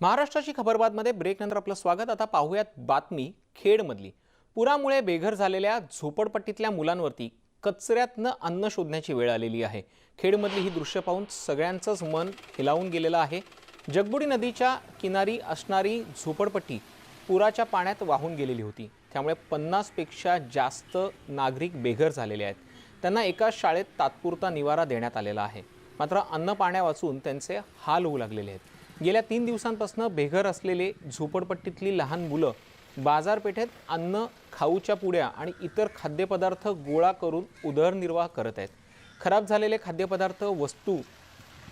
महाराष्ट्राची खबरबादमध्ये ब्रेकनंतर आपलं स्वागत. आता पाहूयात बातमी खेडमधली. पुरामुळे बेघर झालेल्या झोपडपट्टीतल्या मुलांवरती कचऱ्यातनं अन्न शोधण्याची वेळ आलेली आहे. खेडमधली ही दृश्य पाहून सगळ्यांचंच मन हिलावून गेलेलं आहे. जगबुडी नदीच्या किनारी असणारी झोपडपट्टी पुराच्या पाण्यात वाहून गेलेली होती. त्यामुळे पन्नासपेक्षा जास्त नागरिक बेघर झालेले आहेत. त्यांना एका शाळेत तात्पुरता निवारा देण्यात आलेला आहे. मात्र अन्न पाण्या वाचून त्यांचे हाल होऊ लागलेले आहेत. गेल्या तीन दिवसांपासून बेघर असलेले झोपडपट्टीतली लहान मुलं बाजारपेठेत अन्न खाऊच्या पुड्या आणि इतर खाद्यपदार्थ गोळा करून उदरनिर्वाह करत आहेत. खराब झालेले खाद्यपदार्थ वस्तू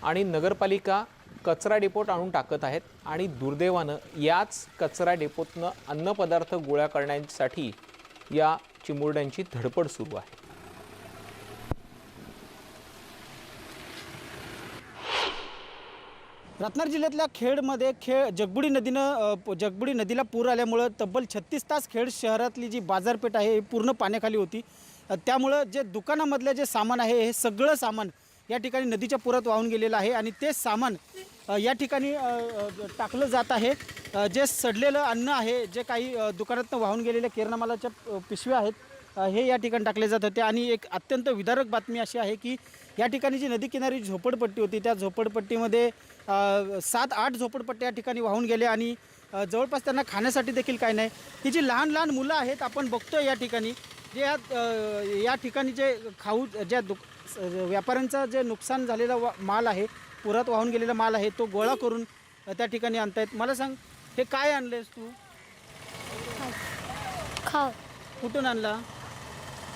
आणि नगरपालिका कचरा डेपोत आणून टाकत आहेत आणि दुर्दैवानं याच कचरा डेपोतनं अन्नपदार्थ गोळा करण्यासाठी या चिमुरड्यांची धडपड सुरू आहे. रत्नागिरी जिल्ह्यातल्या खेडमध्ये खेळ जगबुडी नदीनं जगबुडी नदीला पूर आल्यामुळं तब्बल छत्तीस तास खेड शहरातली जी बाजारपेठ आहे ही पूर्ण पाण्याखाली होती. त्यामुळं जे दुकानामधलं जे सामान आहे हे सगळं सामान या ठिकाणी नदीच्या पुरात वाहून गेलेलं आहे आणि ते सामान या ठिकाणी टाकलं जात आहे. जे सडलेलं अन्न आहे जे काही दुकानातनं वाहून गेलेल्या किरणामालाच्या पिशव्या आहेत हे या ठिकाणी टाकले जात होते. आणि एक अत्यंत विदारक बातमी अशी आहे की या ठिकाणी जी नदी किनारी झोपडपट्टी होती त्या झोपडपट्टीमध्ये सात आठ झोपडपट्ट्या या ठिकाणी वाहून गेल्या आणि जवळपास त्यांना खाण्यासाठी देखील काय नाही. ही जी लहान लहान मुलं आहेत आपण बघतो या ठिकाणी जे या या ठिकाणी जे खाऊ ज्या दुक व्यापाऱ्यांचं जे नुकसान झालेला वा माल आहे पुरात वाहून गेलेला माल आहे तो गोळा करून त्या ठिकाणी आणतायत. मला सांग हे काय आणलेस तू? खाव कुठून आणला?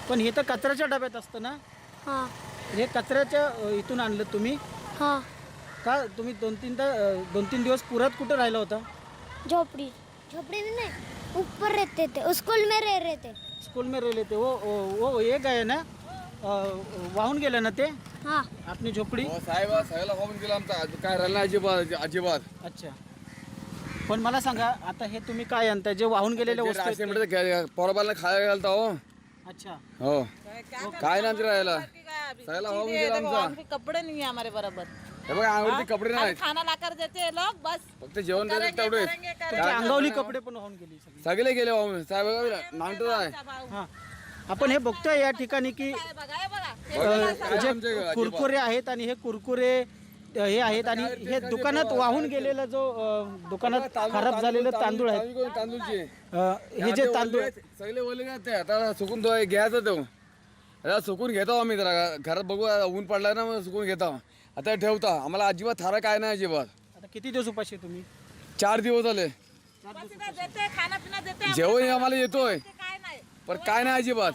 पण हे तर कचऱ्याच्या डब्यात असतं ना? हां. हे कचऱ्याच्या अ, इथून आणलं तुम्ही? हां. का तुम्ही दोन तीन ता- अ, दोन तीन दिवस पुरात कुठं राहिला होता? झोपड़ी. झोपड़ी में नहीं ऊपर रहते थे स्कूल में रह रहे थे. स्कूल में राहिले ते वो वो वो एक आहे ना? अ, वाहून गेलं ना ते? हाँ. आपली झोपडी? हो साहेब सगळ्याला होऊन गेला आमचा. काय राहिला नाही अजिबात अजिबात. अच्छा. पण मला सांगा आता हे तुम्ही काय आणताय? जे वाहून गेलेल्या वस्तू आहेत ते- पोराबाला खायला घालता हो. अच्छा. हो. काय नाही राहायला होऊन आमचा. भी कपड़े नहीं है हमारे बराबर. हे बघा आवडते कपडे नाही खाना ला कर देते हैं लोग बस. फक्त जेवण देतात तेवढे. करेंगे तुमच्या अंगावली कपडे पण वाहून गेली सगळी. सगळे गेले हो साहेब आहे हां. आपण हे बघतोय या ठिकाणी की काय बघा हे बघा. अ, काय जे आमच्या अजिबात. कुरकुरे आहेत आणि हे कुरकुरे हे आहेत आणि हे दुकानात वाहून गेलेला जो अ, दुकानात खराब झालेले तांदूळ तांदूळ तांदूळचे हे जे तांदूळ आहेत, सगळे ओले ना ते. आता सुकून तो घ्यायचं तो. आता सुकून घेतो आम्ही जरा. घरात बघू आता ऊन पडला ना मग सुकून घेतो. आता ठेवता. आम्हाला अजिबात थारा काय नाही अजिबात. आता किती दिवस उपाशी आहे तुम्ही? चार दिवस झाले. देते खाना पीना देते जेवण आम्हाला येतोय. ते काय नाही. पण काय नाही अजिबात.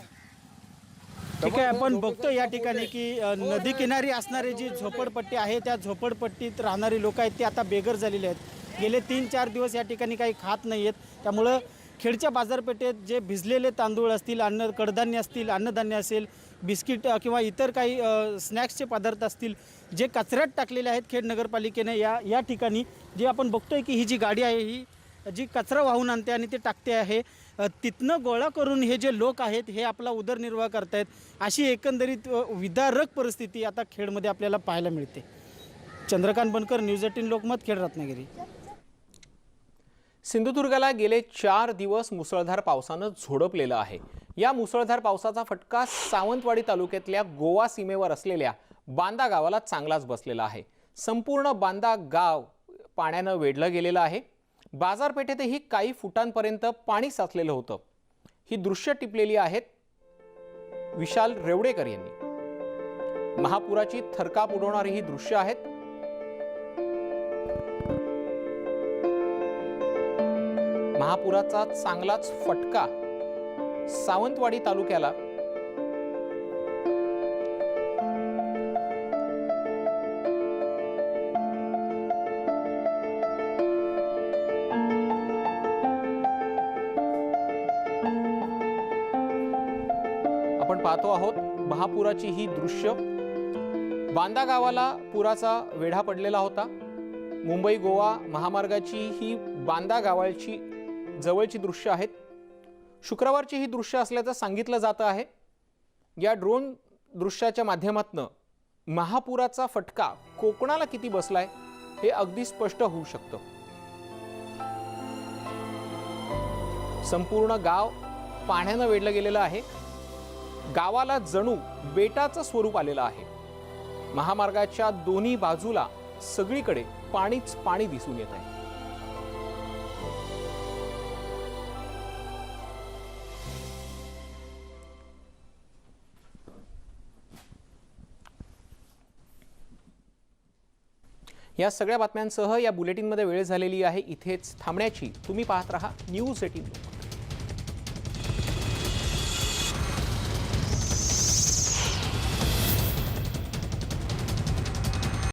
ठीक आहे आपण बघतो या ठिकाणी की नदी किनारी असणारी जी झोपडपट्टी आहे त्या झोपडपट्टीत राहणारी लोक आहेत ती आता बेघर झालेली आहेत. गेले तीन चार दिवस या ठिकाणी काही खात नाही आहेत त्यामुळं खेडच्या बाजारपेठेत जे भिजलेले तांदूळ असतील अन्न कडधान्य असतील अन्नधान्य असेल बिस्किट किंवा इतर काही स्नॅक्सचे पदार्थ असतील जे कचऱ्यात टाकलेले आहेत खेड नगरपालिकेने या या ठिकाणी जे आपण बघतोय की ही जी गाडी आहे ही जी कचरा वाहून आणते आणि ते टाकते आहे तिथनं गोळा करून हे जे लोक आहेत हे आपला उदरनिर्वाह करतायत अशी एकंदरीत विदारक परिस्थिती आता खेडमध्ये आपल्याला पाहायला मिळते. Chandrakant Bankar news eighteen Lokmat Khed Ratnagiri. सिंधुदुर्गाला गेले चार दिवस मुसळधार पावसानं झोडपलेलं आहे. या मुसळधार पावसाचा फटका सावंतवाडी तालुक्यातल्या गोवा सीमेवर असलेल्या बांदा गावाला चांगलाच बसलेला आहे. संपूर्ण बांदा गाव पाण्यानं वेढलं गेलेलं आहे. बाजारपेठेतही काही फुटांपर्यंत पाणी साचलेलं होतं. ही दृश्य टिपलेली आहेत विशाल रेवडेकर यांनी. महापुराची थरकाप उडवणारी ही दृश्य आहेत. महापुराचा चांगलाच फटका सावंतवाडी तालुक्याला आपण पाहतो आहोत महापुराची ही दृश्य. बांदा गावाला पुराचा वेढा पडलेला होता. मुंबई गोवा महामार्गाची ही बांदा गावाची जवळची दृश्य आहेत. शुक्रवारची ही दृश्य असल्याचं सांगितलं जातं आहे. या ड्रोन दृश्याच्या माध्यमातनं महापुराचा फटका कोकणाला किती बसलाय हे अगदी स्पष्ट होऊ शकतं. संपूर्ण गाव पाण्यानं वेढलं गेलेलं आहे. गावाला जणू बेटाचं स्वरूप आलेलं आहे. महामार्गाच्या दोन्ही बाजूला सगळीकडे पाणीच पाणी दिसून येत आहे. या सगळ्या बातम्यांसह या बुलेटिनमध्ये वेळ झालेली आहे. इथेच थांबण्याची तुम्ही पाहत रहा न्यूज एटीन.